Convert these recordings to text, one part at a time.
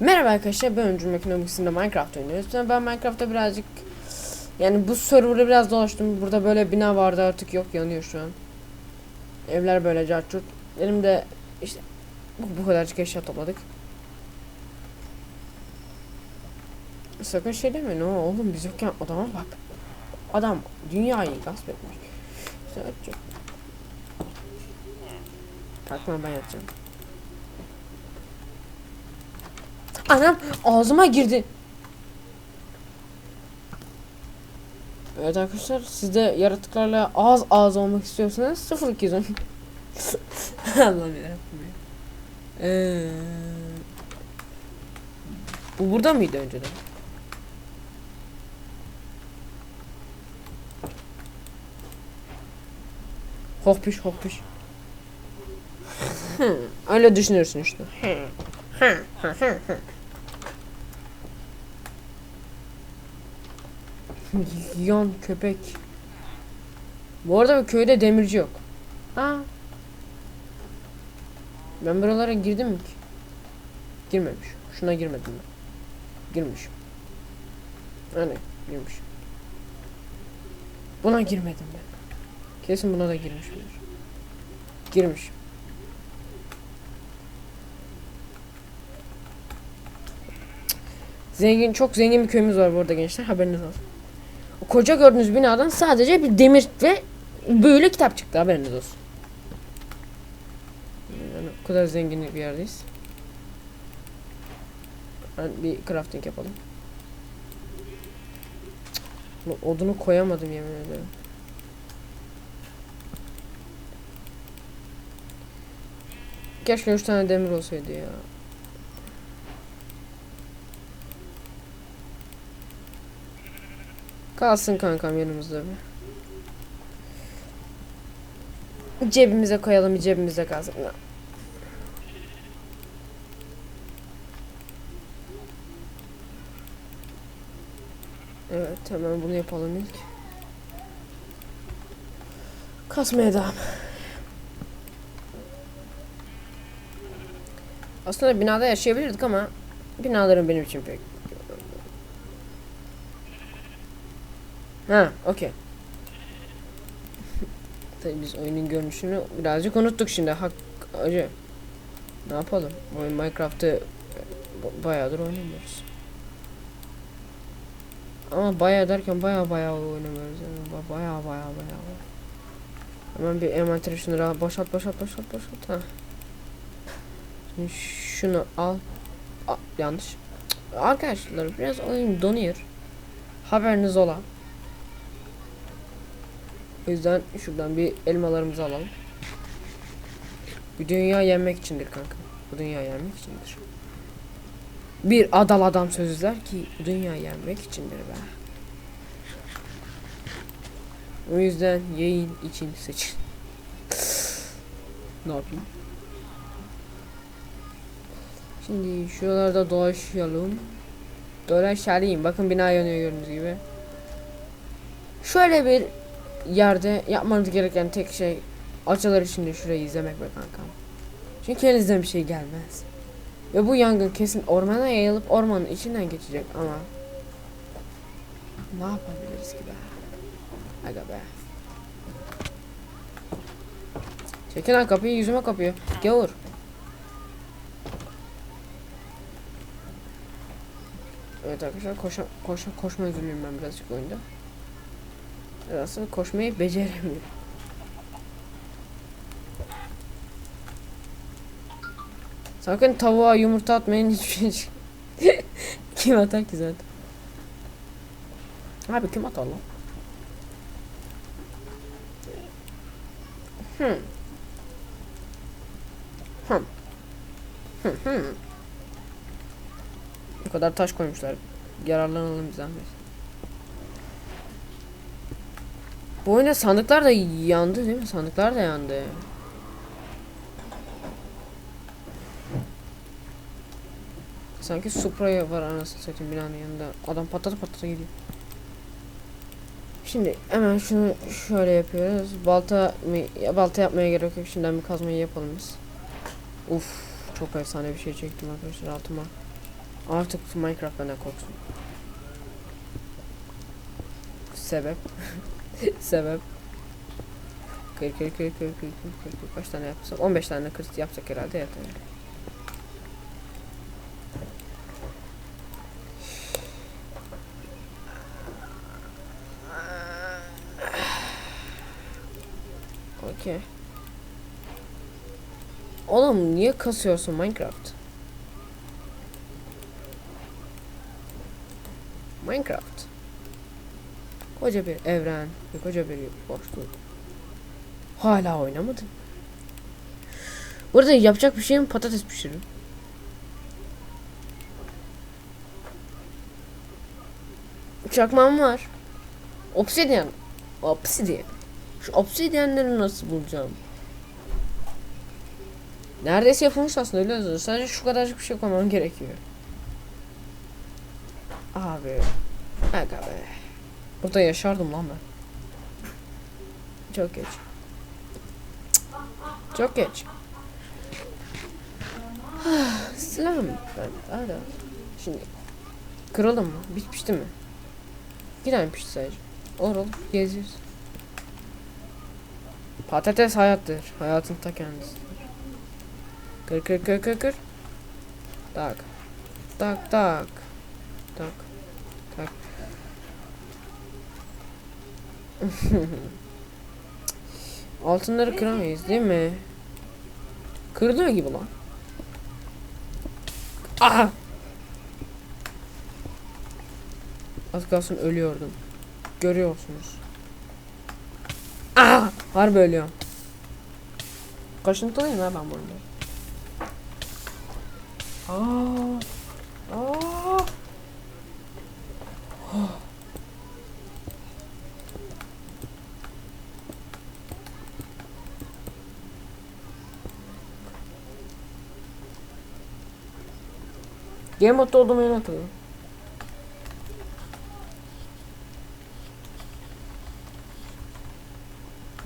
Merhaba arkadaşlar ben Öncü Mekinomisinde Minecraft oynuyoruz. Ben Minecraft'ta birazcık yani bu server'ı biraz dolaştım. Burada böyle bina vardı artık yok yanıyor şu an. Evler böyle carçurt. Elimde işte bu, bu kadarcık eşya topladık. Sakın şey deme ne oğlum biz yokken adama bak. Adam dünyayı gasp etmiş. Sadece. Kalkma ben yatacağım. Anam ağzıma girdi. Evet arkadaşlar siz de yaratıklarla ağız ağız olmak istiyorsanız 0210. Allah'ım yarabbim ya. Ee, bu burada mıydı önceden? Hokpiş. Hı, Öyle düşünürsün işte. Yan köpek. Bu arada bu köyde demirci yok. Ha. Ben buralara girdim mi ki? Girmemiş. Şuna girmedim ben. Girmişim. Hani girmişim. Buna girmedim ben. Kesin buna da girmişimdir. Girmiş. Zengin, çok zengin bir köyümüz var burada gençler. Haberiniz olsun. Koca gördüğünüz binadan sadece bir demir ve böyle kitap çıktı. Haberiniz olsun. Yani o kadar zengin bir yerdeyiz. Ben bir crafting yapalım. Odunu koyamadım yemin ederim. Keşke 3 tane demir olsaydı ya. Kalsın kankam yanımızda bir. Cebimize koyalım cebimize kalsın. Evet hemen bunu yapalım ilk. Kasmaya devam. Aslında binada yaşayabilirdik ama binaların benim için pek Ha, okey. Tabii biz oyunun görünüşünü birazcık unuttuk şimdi. Hak acı. Ne yapalım? Oyun Minecraft'ı ba- bayağıdır oynamıyoruz. Ama bayağı derken bayağı bayağı oynamıyoruz yani. Ba- Bayağı bayağı bayağı. Hemen bir envanteri rahat boşalt boşalt boşalt boşalt. Ha. Şimdi şunu al. A- yanlış. Arkadaşlar biraz oyun donuyor. Haberiniz ola. O yüzden şuradan bir elmalarımızı alalım. Bu dünya yenmek içindir kanka. Bu dünya yenmek içindir. Bir adal adam sözler ki bu dünya yenmek içindir be. O yüzden yayın için seçin. ne yapayım? Şimdi şuralarda dolaşalım. Dolaşalım. Bakın bina yanıyor gördüğünüz gibi. Şöyle bir yerde yapmanız gereken tek şey açılar içinde şurayı izlemek be kankam. Çünkü elinizden bir şey gelmez. Ve bu yangın kesin ormana yayılıp ormanın içinden geçecek ama ne yapabiliriz ki be? Aga be. Çekin lan kapıyı yüzüme kapıyor. Gavur. Evet arkadaşlar koşa, koşa, koşma özürlüyüm ben birazcık oyunda. Aslında koşmayı beceremiyorum. Sakın tavuğa yumurta atmayın hiçbir şey. kim atar ki zaten? Abi kim atar lan? Hmm. Hmm. Hmm, hmm. Bu kadar taş koymuşlar. Yararlanalım bir zahmet. Bu oyunda sandıklar da yandı değil mi? Sandıklar da yandı. Sanki Supra'ya var anasını satayım binanın yanında. Adam patlata patlata gidiyor. Şimdi hemen şunu şöyle yapıyoruz. Balta balta yapmaya gerek yok. Şimdiden bir kazmayı yapalım biz. Uf, çok efsane bir şey çektim arkadaşlar altıma. Artık Minecraft benden korksun. Sebep. Sebep. Kır kır kır kır kır kır kır kır. Kaç tane yapsam? 15 tane kır yapsak herhalde yeter. Okey. Oğlum niye kasıyorsun Minecraft? Minecraft. Koca bir evren ve koca bir boşluk. Hala oynamadım. Burada yapacak bir şeyim patates pişiririm. Çakmağım var. Obsidian. Obsidian. Şu obsidianleri nasıl bulacağım? Neredeyse yapılmış aslında öyle yazıyor. Sadece şu kadarcık bir şey koymam gerekiyor. Abi. Aga be. Burada yaşardım lan ben. Çok geç. Çok geç. Selam ben. Hadi. Şimdi. Kıralım mı? Bit pişti mi? Tane pişti sadece. Olur. Geziyoruz. Patates hayattır. Hayatın ta kendisidir. Kır kır kır kır kır. Tak tak. Tak. Tak. Altınları kıramayız değil mi? Kırılıyor gibi lan. Aha! Az kalsın ölüyordum. Görüyorsunuz. Aha! Harbi ölüyorum. Kaşıntılıyım ha ben burada. Aa! Aa! Queima todo o Minotauro.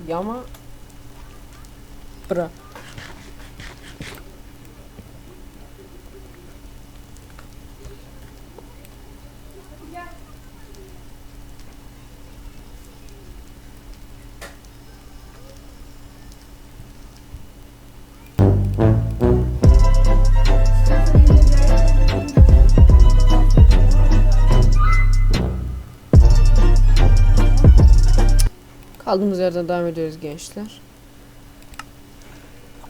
E. Pra... Kaldığımız yerden devam ediyoruz gençler.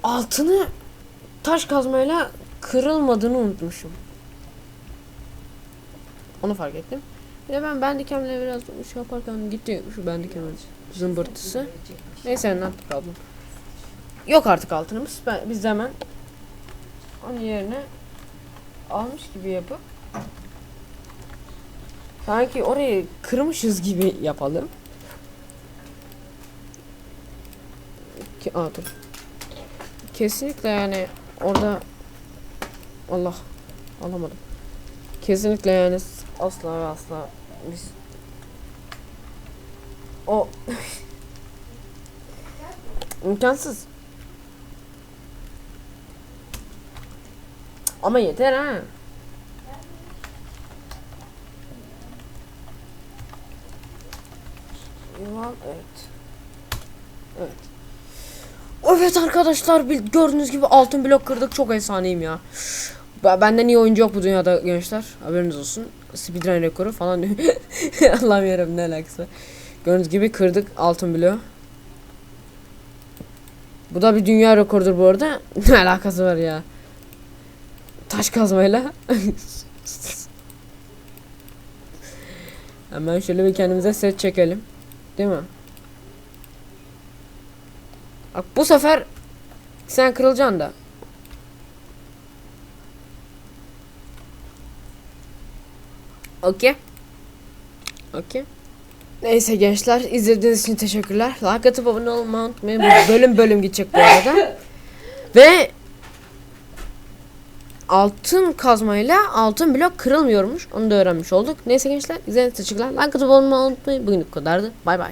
Altını taş kazmayla kırılmadığını unutmuşum. Onu fark ettim. Bir de ben bandikemle biraz şey yaparken gitti şu bandikemin zımbırtısı. Neyse not problem. Yok artık altınımız. Ben, biz hemen onun yerine almış gibi yapıp sanki orayı kırmışız gibi yapalım. Ki, aa, dur. Kesinlikle yani orada Allah alamadım. Kesinlikle yani asla ve asla biz o imkansız. Ama yeter ha. Yuval evet. Evet. Evet arkadaşlar gördüğünüz gibi altın blok kırdık çok efsaneyim ya. Benden iyi oyuncu yok bu dünyada gençler. Haberiniz olsun. Speedrun rekoru falan. Allah'ım yarabbim ne alakası. Gördüğünüz gibi kırdık altın bloğu. Bu da bir dünya rekorudur bu arada. ne alakası var ya. Taş kazmayla. Hemen şöyle bir kendimize set çekelim. Değil mi? Bak bu sefer sen kırılacaksın da. Okey. Okey. Neyse gençler izlediğiniz için teşekkürler. Like atıp abone olmayı unutmayın. Bölüm bölüm gidecek bu arada. Ve altın kazmayla altın blok kırılmıyormuş. Onu da öğrenmiş olduk. Neyse gençler izlediğiniz için teşekkürler. Like atıp abone olmayı unutmayın. Bugün bu kadardı. Bay bay.